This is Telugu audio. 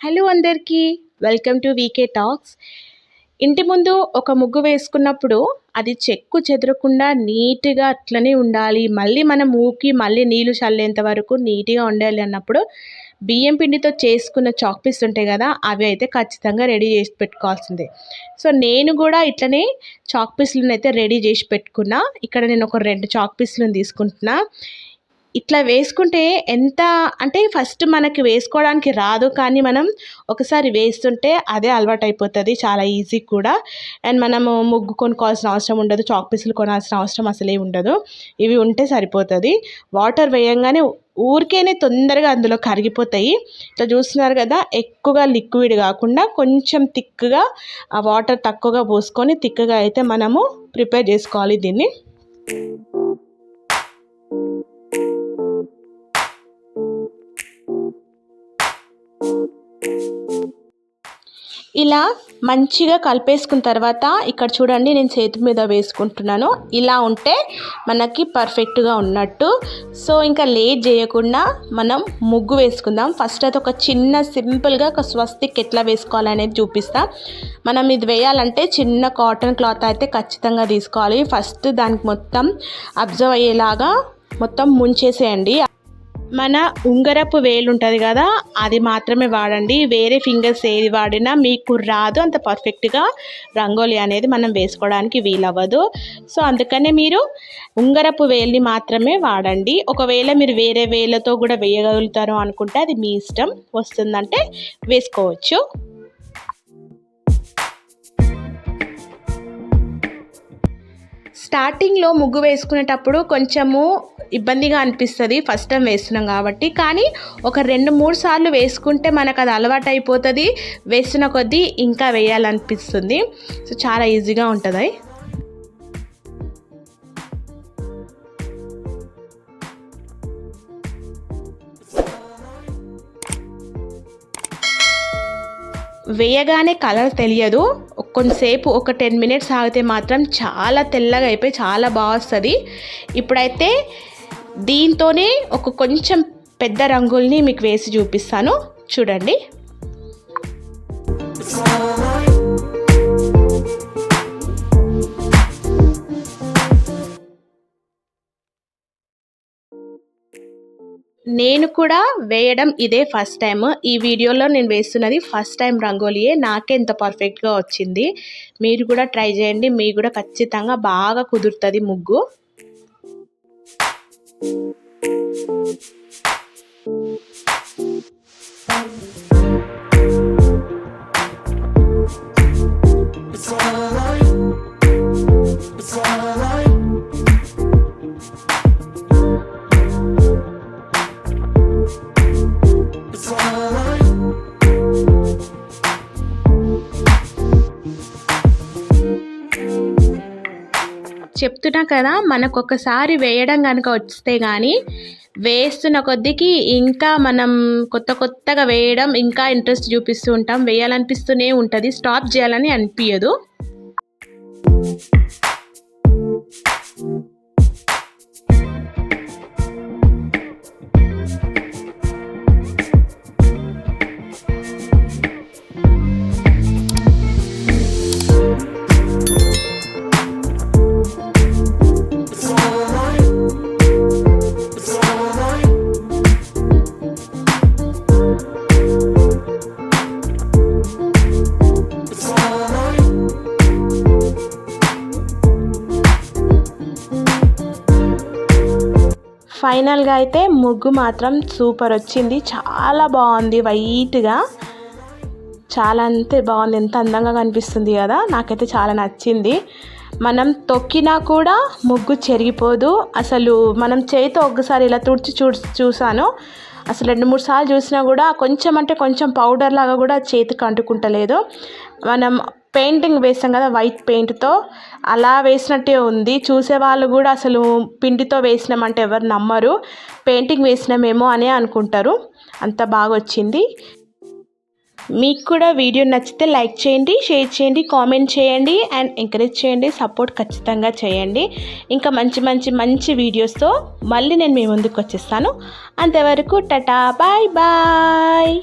హలో అందరికీ వెల్కమ్ టు వీకే టాక్స్. ఇంటి ముందు ఒక ముగ్గు వేసుకున్నప్పుడు అది చెక్కు చెదరకుండా నీట్గా అట్లనే ఉండాలి. మళ్ళీ మనం ఊకి మళ్ళీ నీళ్ళు చల్లేంత వరకు నీట్గా ఉండాలి అన్నప్పుడు బియ్యం పిండితో చేసుకున్న చాక్ పీస్ ఉంటాయి కదా అవి అయితే ఖచ్చితంగా రెడీ చేసి పెట్టుకోవాల్సిందే. సో నేను కూడా ఇట్లనే చాక్ పీస్లను అయితే రెడీ చేసి పెట్టుకున్నా. ఇక్కడ నేను ఒక రెండు చాక్ పీస్లను తీసుకుంటున్నా. ఇట్లా వేసుకుంటే ఎంత అంటే ఫస్ట్ మనకి వేసుకోవడానికి రాదు కానీ మనం ఒకసారి వేస్తుంటే అదే అలవాటు అయిపోతుంది చాలా ఈజీ కూడా. అండ్ మనము ముగ్గు కొనుక్కోవాల్సిన అవసరం ఉండదు చాక్ పీసులు కొనాల్సిన అవసరం అసలే ఉండదు. ఇవి ఉంటే సరిపోతుంది. వాటర్ వేయంగానే ఊరికేనే తొందరగా అందులో కరిగిపోతాయి. ఇట్లా చూస్తున్నారు కదా ఎక్కువగా లిక్విడ్ కాకుండా కొంచెం థిక్గా ఆ వాటర్ తక్కువగా పోసుకొని థిక్గా అయితే మనము ప్రిపేర్ చేసుకోవాలి దీన్ని. ఇలా మంచిగా కలిపేసుకున్న తర్వాత ఇక్కడ చూడండి నేను చేతి మీద వేసుకుంటున్నాను. ఇలా ఉంటే మనకి పర్ఫెక్ట్గా ఉన్నట్టు. సో ఇంకా లేట్ చేయకుండా మనం ముగ్గు వేసుకుందాం. ఫస్ట్ అయితే ఒక చిన్న సింపుల్గా ఒక స్వస్తిక్ ఎట్లా వేసుకోవాలనేది చూపిస్తాం. మనం ఇది వేయాలంటే చిన్న కాటన్ క్లాత్ అయితే ఖచ్చితంగా తీసుకోవాలి. ఫస్ట్ దానికి మొత్తం అబ్జర్వ్ అయ్యేలాగా మొత్తం ముంచేసేయండి. మన ఉంగరపు వేలు ఉంటుంది కదా అది మాత్రమే వాడండి. వేరే ఫింగర్స్ ఏది వాడినా మీకు రాదు. అంత పర్ఫెక్ట్గా రంగోలి అనేది మనం వేసుకోవడానికి వీలవ్వదు. సో అందుకనే మీరు ఉంగరపు వేల్ని మాత్రమే వాడండి. ఒకవేళ మీరు వేరే వేలతో కూడా వేయగలుగుతారు అనుకుంటే అది మీ ఇష్టం వస్తుందంటే వేసుకోవచ్చు. స్టార్టింగ్లో ముగ్గు వేసుకునేటప్పుడు కొంచెము ఇబ్బందిగా అనిపిస్తుంది. ఫస్ట్ టైం వేస్తున్నాం కాబట్టి. కానీ ఒక రెండు మూడు సార్లు వేసుకుంటే మనకు అది అలవాటు అయిపోతుంది. వేస్తున్న కొద్దీ ఇంకా వేయాలనిపిస్తుంది. సో చాలా ఈజీగా ఉంటుంది. వేయగానే కలర్ తెలియదు. కొంతసేపు ఒక టెన్ మినిట్స్ ఆగితే మాత్రం చాలా తెల్లగా అయిపోయి చాలా బాగా వస్తుంది. ఇప్పుడైతే దీంతోనే ఒక కొంచెం పెద్ద రంగుల్ని మీకు వేసి చూపిస్తాను. చూడండి. నేను కూడా వేయడం ఇదే ఫస్ట్ టైం ఈ వీడియోలో నేను వేస్తున్నది ఫస్ట్ టైం రంగోలియే. నాకే ఇంత పర్ఫెక్ట్గా వచ్చింది. మీరు కూడా ట్రై చేయండి. మీ కూడా ఖచ్చితంగా బాగా కుదురుతుంది ముగ్గు. It's all alright. It's all alright. చెప్తున్నా కదా మనకు ఒకసారి వేయడం కనుక వస్తే కానీ వేస్తున్న కొద్దికి ఇంకా మనం కొత్త కొత్తగా వేయడం ఇంకా ఇంట్రెస్ట్ చూపిస్తూ ఉంటాం. వేయాలనిపిస్తూనే ఉంటుంది. స్టాప్ చేయాలని అనిపించదు ఫైనల్గా అయితే ముగ్గు మాత్రం సూపర్ వచ్చింది. చాలా బాగుంది వైట్గా. చాలా అంతే బాగుంది ఎంత అందంగా కనిపిస్తుంది కదా. నాకైతే చాలా నచ్చింది. మనం తొక్కినా కూడా ముగ్గు చెరిగిపోదు. అసలు మనం చేయితో ఒక్కసారి ఇలా తుడిచి చూ చూసాను అసలు రెండు మూడు సార్లు చూసినా కూడా కొంచెం అంటే కొంచెం పౌడర్ లాగా కూడా చేతికి అంటుకుంటలేదు. మనం పెయింటింగ్ వేసాం కదా వైట్ పెయింట్తో అలా వేసినట్టే ఉంది. చూసే వాళ్ళు కూడా అసలు పిండితో వేసినామంటే ఎవరు నమ్మరు. పెయింటింగ్ వేసినామేమో అనే అనుకుంటారు. అంత బాగా వచ్చింది మీకు కూడా వీడియో నచ్చితే లైక్ చేయండి షేర్ చేయండి కామెంట్ చేయండి అండ్ ఎంకరేజ్ చేయండి సపోర్ట్ ఖచ్చితంగా చేయండి. ఇంకా మంచి మంచి మంచి వీడియోస్తో మళ్ళీ నేను మీ ముందుకు వచ్చేస్తాను అంతవరకు టటా బాయ్ బాయ్.